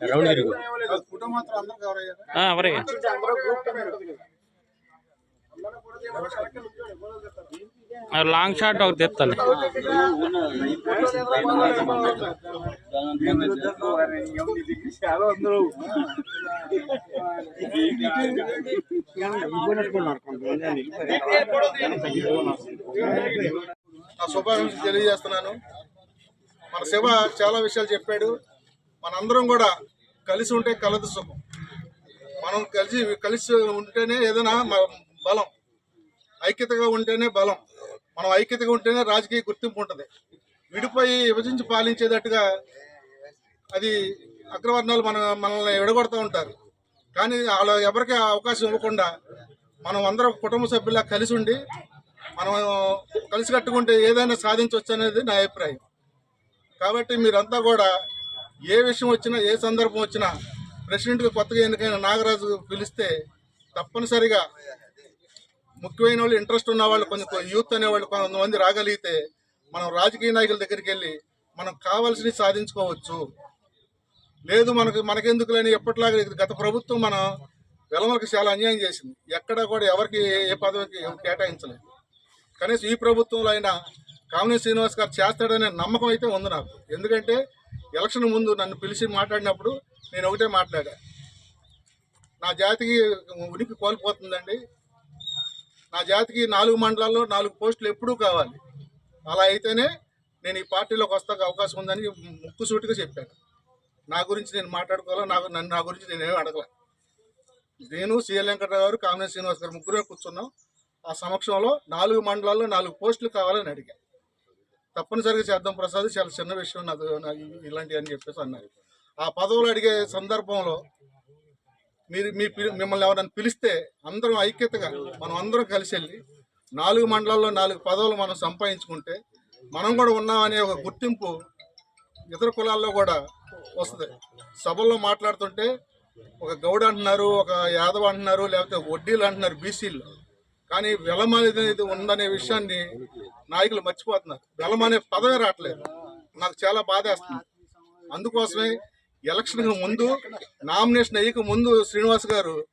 Round తిరుగు photo మాత్రం అందరూ కవర్ అయ్యారు. ఆ, అవరే ఆ, లాంగ్ షాట్ ఒకటి తెస్తాను నా శుభాకాంక్షలు తెలియజేస్తున్నాను. మన శివ చాలా విషయాలు చెప్పాడు. మనందరం కూడా కలిసి ఉంటే కలదు సుఖం. మనం కలిసి కలిసి ఉంటేనే ఏదైనా బలం. ఐక్యతగా ఉంటేనే బలం. మనం ఐక్యతగా ఉంటేనే రాజకీయ గుర్తింపు ఉంటుంది. విడిపోయి విభజించి పాలించేటట్టుగా అది అగ్రవర్ణాలు మన మనల్ని విడగొడుతూ ఉంటారు. కానీ వాళ్ళు ఎవరికి అవకాశం ఇవ్వకుండా మనం అందరం కుటుంబ సభ్యులా కలిసి ఉండి మనం కలిసి కట్టుకుంటే ఏదైనా సాధించవచ్చు అనేది నా అభిప్రాయం. కాబట్టి మీరంతా కూడా ఏ విషయం వచ్చినా ఏ సందర్భం వచ్చినా ప్రెసిడెంట్గా కొత్తగా ఎన్నికైన నాగరాజు పిలిస్తే తప్పనిసరిగా ముఖ్యమైన వాళ్ళు ఇంట్రెస్ట్ ఉన్న వాళ్ళు కొంచెం యూత్ అనేవాళ్ళు కొంతమంది రాగలిగితే మనం రాజకీయ నాయకుల దగ్గరికి వెళ్ళి మనం కావాల్సినవి సాధించుకోవచ్చు. లేదు మనకు మనకెందుకులేని ఎప్పటిలాగా గత ప్రభుత్వం మన వెలమలకు చాలా అన్యాయం చేసింది. ఎక్కడ కూడా ఎవరికి ఏ పదవికి కేటాయించలేదు. కనీసం ఈ ప్రభుత్వంలో అయినా కామినేని శ్రీనివాస్ గారు చేస్తాడనే నమ్మకం అయితే ఉంది నాకు. ఎందుకంటే ఎలక్షన్ ముందు నన్ను పిలిచి మాట్లాడినప్పుడు నేను ఒకటే మాట్లాడా. నా జాతికి ఉనికి కోల్పోతుందండి. నా జాతికి నాలుగు మండలాల్లో నాలుగు పోస్టులు ఎప్పుడూ కావాలి. అలా అయితేనే నేను ఈ పార్టీలోకి వస్తాక అవకాశం ఉందని ముక్కుసూటిగా చెప్పాను. నా గురించి నేను మాట్లాడుకోవాలా? నాకు నన్ను నా గురించి నేనేమి అడగల. నేను సీఎల్ వెంకటరావు గారు కామినేని శ్రీనివాస్ గారు ముగ్గురే కూర్చున్నాం. ఆ సమక్షంలో నాలుగు మండలాల్లో నాలుగు పోస్టులు కావాలని అడిగాను తప్పనిసరిగా చేద్దాం ప్రసాద్. చాలా చిన్న విషయం నాకు నాకు ఇలాంటివి అని చెప్పేసి అన్నారు. ఆ పదవులు అడిగే సందర్భంలో మీరు మీ మిమ్మల్ని ఎవరైనా పిలిస్తే అందరం ఐక్యతగా మనం అందరం కలిసి వెళ్ళి నాలుగు మండలాల్లో నాలుగు పదవులు మనం సంపాదించుకుంటే మనం కూడా ఉన్నామనే ఒక గుర్తింపు ఇతర కులాల్లో కూడా వస్తుంది. సభల్లో మాట్లాడుతుంటే ఒక గౌడ అంటున్నారు ఒక యాదవ్ అంటున్నారు లేకపోతే వడ్డీలు అంటున్నారు బీసీలు. కానీ వెలం అనేది ఉందనే విషయాన్ని నాయకులు మర్చిపోతున్నారు. వెలం అనే పదవే రావట్లేదు. నాకు చాలా బాధేస్తుంది. అందుకోసమే ఎలక్షన్కి ముందు నామినేషన్ అయ్యక ముందు శ్రీనివాస్ గారు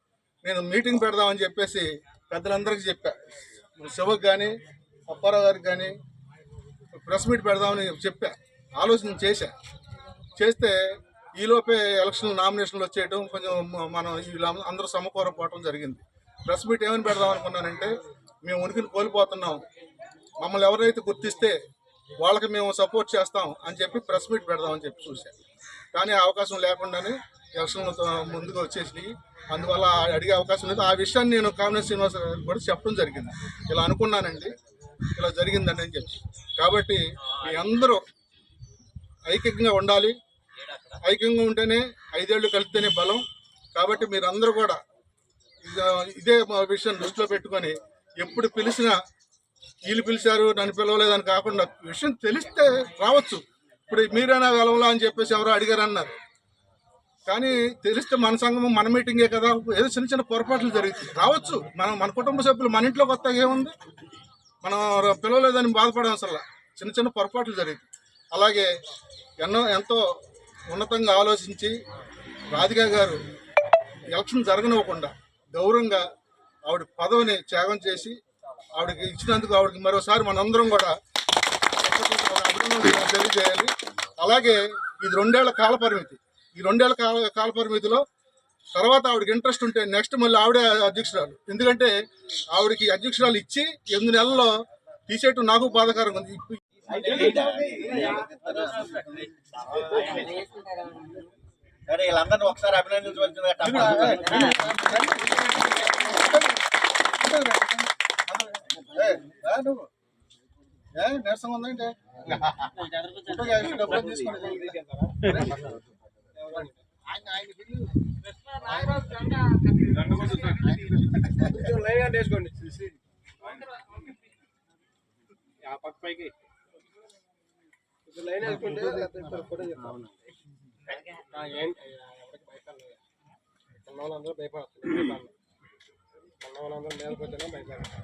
నేను మీటింగ్ పెడదామని చెప్పేసి పెద్దలందరికీ చెప్పా. శివకు కానీ అప్పారావు గారికి కానీ ప్రెస్ మీట్ పెడదామని చెప్పా. ఆలోచన చేశా. చేస్తే ఈలోపే ఎలక్షన్ నామినేషన్లు వచ్చేయడం కొంచెం మనం అందరూ సమకూరపోవటం జరిగింది. ప్రెస్ మీట్ ఏమని పెడదాం అనుకున్నానంటే మేము ఉనికిని కోల్పోతున్నాం. మమ్మల్ని ఎవరైతే గుర్తిస్తే వాళ్ళకి మేము సపోర్ట్ చేస్తాం అని చెప్పి ప్రెస్ మీట్ పెడదామని చెప్పి చూశాను కానీ ఆ అవకాశం లేకుండానే ఎలక్షన్లు ముందుకు వచ్చేసినాయి. అందువల్ల అడిగే అవకాశం లేదు. ఆ విషయాన్ని నేను కామినేని శ్రీనివాస గారికి కూడా చెప్పడం జరిగింది. ఇలా అనుకున్నానండి. ఇలా జరిగిందండి అని చెప్పి. కాబట్టి మీ అందరూ ఐక్యంగా ఉండాలి. ఐక్యంగా ఉంటేనే ఐదేళ్ళు కలిస్తేనే బలం. కాబట్టి మీరందరూ కూడా ఇదే మా విషయం దృష్టిలో పెట్టుకొని ఎప్పుడు పిలిచినా వీళ్ళు పిలిచారు నన్ను పిలవలేదని కాకుండా విషయం తెలిస్తే రావచ్చు. ఇప్పుడు మీరైనా వెళ్ళవలా అని చెప్పేసి ఎవరో అడిగారు అన్నారు కానీ తెలిస్తే మన సంఘం మన మీటింగే కదా ఏదో చిన్న చిన్న పొరపాట్లు జరుగుతాయి. రావచ్చు. మనం మన కుటుంబ సభ్యులు మన ఇంట్లో కొత్తగా ఏముంది? మనం పిలవలేదని బాధపడడం అసలు చిన్న చిన్న పొరపాట్లు జరుగుతాయి. అలాగే ఎన్నో ఎంతో ఉన్నతంగా ఆలోచించి రాధిక గారు ఎలక్షన్ జరగనివ్వకుండా గౌరవంగా ఆవిడ పదవిని త్యాగం చేసి ఆవిడకి ఇచ్చినందుకు ఆవిడకి మరోసారి మనందరం కూడా అభినందనలు తెలియజేయాలి. అలాగే ఇది రెండేళ్ళ కాల పరిమితి. ఈ రెండేళ్ళ కాల కాల పరిమితిలో తర్వాత ఆవిడకి ఇంట్రెస్ట్ ఉంటే నెక్స్ట్ మళ్ళీ ఆవిడే అధ్యక్షురాలు. ఎందుకంటే ఆవిడకి అధ్యక్షురాలు ఇచ్చి ఎనిమిది నెలల్లో తీసేయటం నాకు బాధాకరంగా ఉంది. ఇప్పుడు సరే వీళ్ళందరినీ ఒకసారి అభినందించవలసిందిగా ఏ, నువ్వు. ఏ, నీరసంగా ఉందంటే ఫోటోకి ఐదు డబ్బులు తీసుకోండి. ఎవరికి భయపడలేదు బిల్లు వాళ్ళందరూ భయపడుతున్నారు వాళ్ళందరూ నేలకొచ్చినా భయపడతారు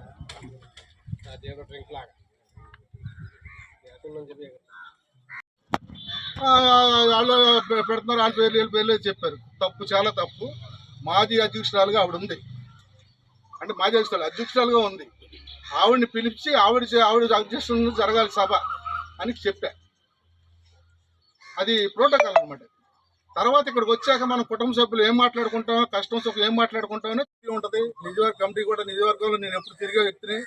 అది డ్రింక్ లాగా. చెప్పి వాళ్ళు పెడుతున్నారు. వాళ్ళ పేర్లు వీళ్ళ పేర్లు చెప్పారు. తప్పు చాలా తప్పు. మాజీ అధ్యక్షురాలుగా ఆవిడ ఉంది. అంటే మాజీ అధ్యక్షురాలు అధ్యక్షురాలుగా ఉంది. ఆవిడని పిలిచి ఆవిడ ఆవిడ అధ్యక్షులు జరగాలి సభ అని చెప్పా. అది ప్రోటోకాల్ అనమాట తర్వాత ఇక్కడికి వచ్చాక మన కుటుంబ సభ్యులు ఏం మాట్లాడుకుంటామో కష్టం సభ్యులు ఏం మాట్లాడుకుంటామో ఉంటుంది. నిజవర్గ కమిటీ కూడా నిజవర్గంలో నేను ఎప్పుడు తిరిగే వ్యక్తిని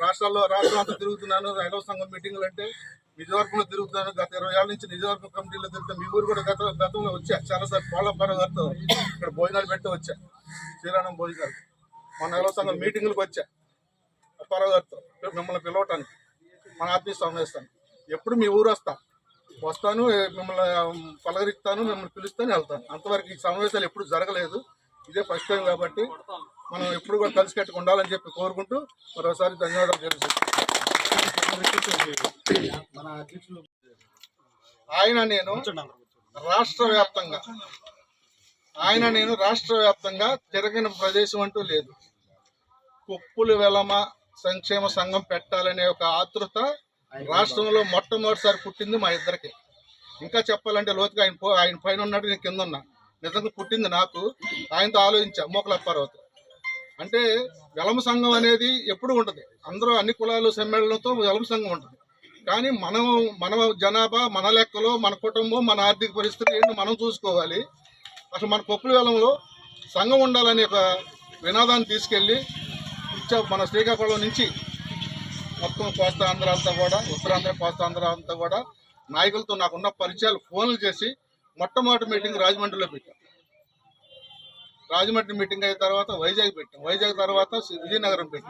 రాష్ట్రాల్లో రాష్ట్రం అంతా తిరుగుతున్నాను రైల్వే సంఘం మీటింగ్లు అంటే నిజవర్గంలో తిరుగుతున్నాను. గత ఇరవై ఏళ్ళ నుంచి నిజవర్గం కమిటీలో తిరుగుతాను మీ ఊరు కూడా గత గతంలో వచ్చా. చాలాసార్లు పోలవరం గారితో ఇక్కడ భోజనాలు పెట్టి వచ్చా. శ్రీరాణం భోజనాలు. మన రైల్వే సంఘం మీటింగ్లకు వచ్చా. అప్పారావు గారితో మిమ్మల్ని పిలవటానికి. మన ఆత్మీయ సమావేశానికి. ఎప్పుడు మీ ఊరు వస్తాను వస్తాను మిమ్మల్ని పలకరిస్తాను మిమ్మల్ని పిలుస్తాను వెళ్తాను. అంతవరకు ఈ సమావేశాలు ఎప్పుడు జరగలేదు. ఇదే ఫస్ట్ టైం కాబట్టి మనం ఎప్పుడు కూడా కలిసి కట్టుకు ఉండాలని చెప్పి కోరుకుంటూ మరోసారి ధన్యవాదాలు తెలుసు ఆయన నేను రాష్ట్ర వ్యాప్తంగా ఆయన నేను రాష్ట్ర వ్యాప్తంగా తిరగిన ప్రదేశం అంటూ లేదు. కుప్పులు వెలమ సంక్షేమ సంఘం పెట్టాలనే ఒక ఆతృత రాష్ట్రంలో మొట్టమొదటిసారి పుట్టింది మా ఇద్దరికి. ఇంకా చెప్పాలంటే లోతుగా ఆయన పో- ఆయన పైన ఉన్నాడు నేను కింద ఉన్నా. నిజంగా పుట్టింది నాకు. ఆయనతో ఆలోచించా మోకలప్పారావుతో అంటే వెలమ సంఘం అనేది ఎప్పుడు ఉంటుంది. అందరూ అన్ని కులాలు సమ్మేళనంతో వెలమ సంఘం ఉంటుంది. కానీ మనం మన జనాభా మన లెక్కలో మన కుటుంబం మన ఆర్థిక పరిస్థితి ఏంటి మనం చూసుకోవాలి. అసలు మన పప్పుల వేలంలో సంఘం ఉండాలనే ఒక వినాదాన్ని తీసుకెళ్ళి మన శ్రీకాకుళం నుంచి మొత్తం కోస్తాంధ్ర అంతా కూడా ఉత్తరాంధ్ర కోస్తాంధ్ర అంతా కూడా నాయకులతో నాకున్న పరిచయాలు ఫోన్లు చేసి మొట్టమొదటి మీటింగ్ రాజమండ్రిలో పెట్టాం. రాజమండ్రి మీటింగ్ అయిన తర్వాత వైజాగ్ పెట్టాం. వైజాగ్ తర్వాత విజయనగరం పెట్టాం.